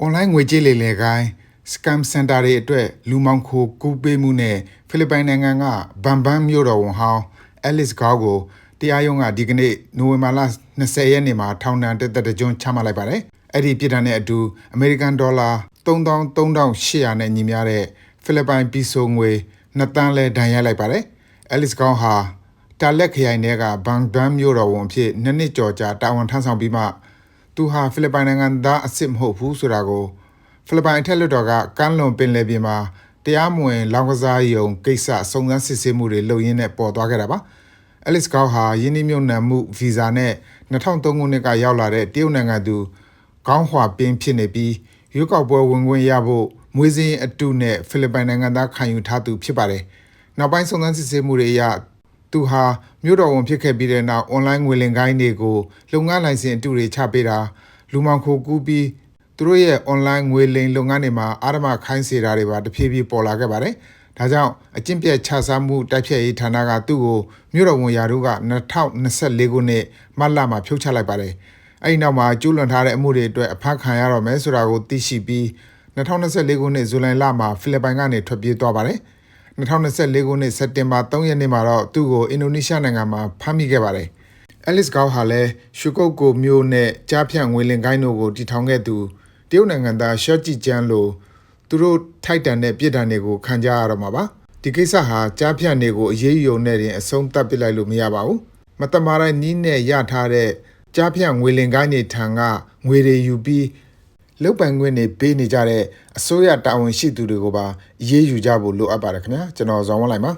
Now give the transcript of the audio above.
အွန်လိုင်းငွေကြေးလေလည်ကိုင်း scam center တွေအတွက်လူမောင်ခိုကူးပေးမှုနဲ့ဖိလစ်ပိုင်နိုင်ငံကဘန်ဘန်မြို့တော်ဝန်ဟောင်း Alice Gao ကိုတရားရုံးကဒီကနေ့နိုဝင်ဘာလ20ရက်နေ့မှာထောင်ဒဏ်တစ်သက်တကြွချမှတ်လိုက်ပါတယ်။အဲ့ဒီပြည်ထောင်နဲ့အတူအမေရိကန်ဒေါ်လာ33,800နဲ့ညီမျှတဲ့ဖိလစ်ပိုင်ပီဆိုငွေ2တန်းလဲဒဏ်ရိုက်လိုက်ပါတယ်။ Alice Gao ဟာတာလက်ခရိုင်ထဲကဘန်ဘန်မြို့တော်ဝန်အဖြစ်နှစ်နှစ်ကျော်ကြာတာဝန်ထမ်းဆောင်ပြီးမှ သူဟာဖိလစ်ပိုင်နိုင်ငံသားအစ်စ်မဟုတ်ဘူးဆိုတာကိုဖိလစ်ပိုင်အထက်လွှတ်တော်ကကမ်းလွန်ပင်လယ်ပြင်မှာတရားမဝင်လောင်းကစားယုံကိစ္စစုံစမ်းစစ်ဆေးမှုတွေလုပ်ရင်းနဲ့ပေါ်သွားခဲ့တာပါ။ Alice Gao ဟာယင်းနှမြုံနံမှုဗီဇာနဲ့2003ခုနှစ်ကရောက်လာတဲ့တရုတ်နိုင်ငံသူခေါင်းဟွာပင်းဖြစ်နေပြီးရွေးကောက်ပွဲဝင်ခွင့်ရဖို့မွေးစင်းအတုနဲ့ဖိလစ်ပိုင်နိုင်ငံသားခံယူထားသူဖြစ်ပါတယ်။နောက်ပိုင်းစုံစမ်းစစ်ဆေးမှုတွေအရ သူဟာမြို့တော်ဝန်ဖြစ်ခဲ့ပြီးတဲ့နောက်အွန်လိုင်းငွေလင်ကိုင်းတွေကိုလုပ်ငန်းလိုင်စင်အတုတွေချပေးတာလူမှောင်ခိုကူးပြီးသူတို့ရဲ့ online ငွေလိမ်လုပ်ငန်းတွေမှာအာရမခိုင်းစေတာတွေပါတဖြည်းဖြည်းပေါ်လာခဲ့ပါတယ်။ဒါကြောင့်အကျင့်ပြတ်ခြစားမှုတိုက်ဖျက်ရေးဌာနကသူ့ကိုမြို့တော်ဝန်ရာထူးက2024ခုနှစ်မတ်လမှာဖြုတ်ချလိုက်ပါတယ်။အဲဒီနောက်မှာကျူးလွန်ထားတဲ့အမှုတွေအတွက်အဖမ်းခံရတော့မယ်ဆိုတာကိုသိရှိပြီး2024ခုနှစ်ဇူလိုင်လမှာဖိလစ်ပိုင်ကနေထွက်ပြေးသွားပါတယ်။ 2024ခုနှစ်စက်တင်ဘာ3ရက်နေ့မှာတော့သူ့ကိုအင်ဒိုနီးရှားနိုင်ငံမှာဖမ်းမိခဲ့ပါတယ်။ Alice Gao ဟာလည်းရှုကုတ်ကိုမျိုးနဲ့ကြားဖြန့်ငွေလင်ကိုင်းတို့ကိုတည်ထောင်ခဲ့သူတရုတ်နိုင်ငံသားရှော့ကြည်ကျန်းလိုသူတို့ထိုက်တန်တဲ့ပြည်ဒဏ်တွေကိုခံကြရတော့မှာပါဒီကိစ္စဟာကြားဖြန့်တွေကိုအရေးယူနေတဲ့အဆုံးသတ်ပစ်လိုက်လို့မရပါဘူးမတမာတိုင်းနီးနဲ့ရထားတဲ့ကြားဖြန့်ငွေလင်ကိုင်းတွေထံကငွေတွေယူပြီး လုတ်ပိုင်ခွင့်တွေပေးနေကြတဲ့အစိုးရတာဝန်ရှိသူတွေကိုပါအရေးယူကြဖို့လိုအပ်ပါတယ်ခင်ဗျာကျွန်တော်ဇော်ဝန်းလိုက်ပါ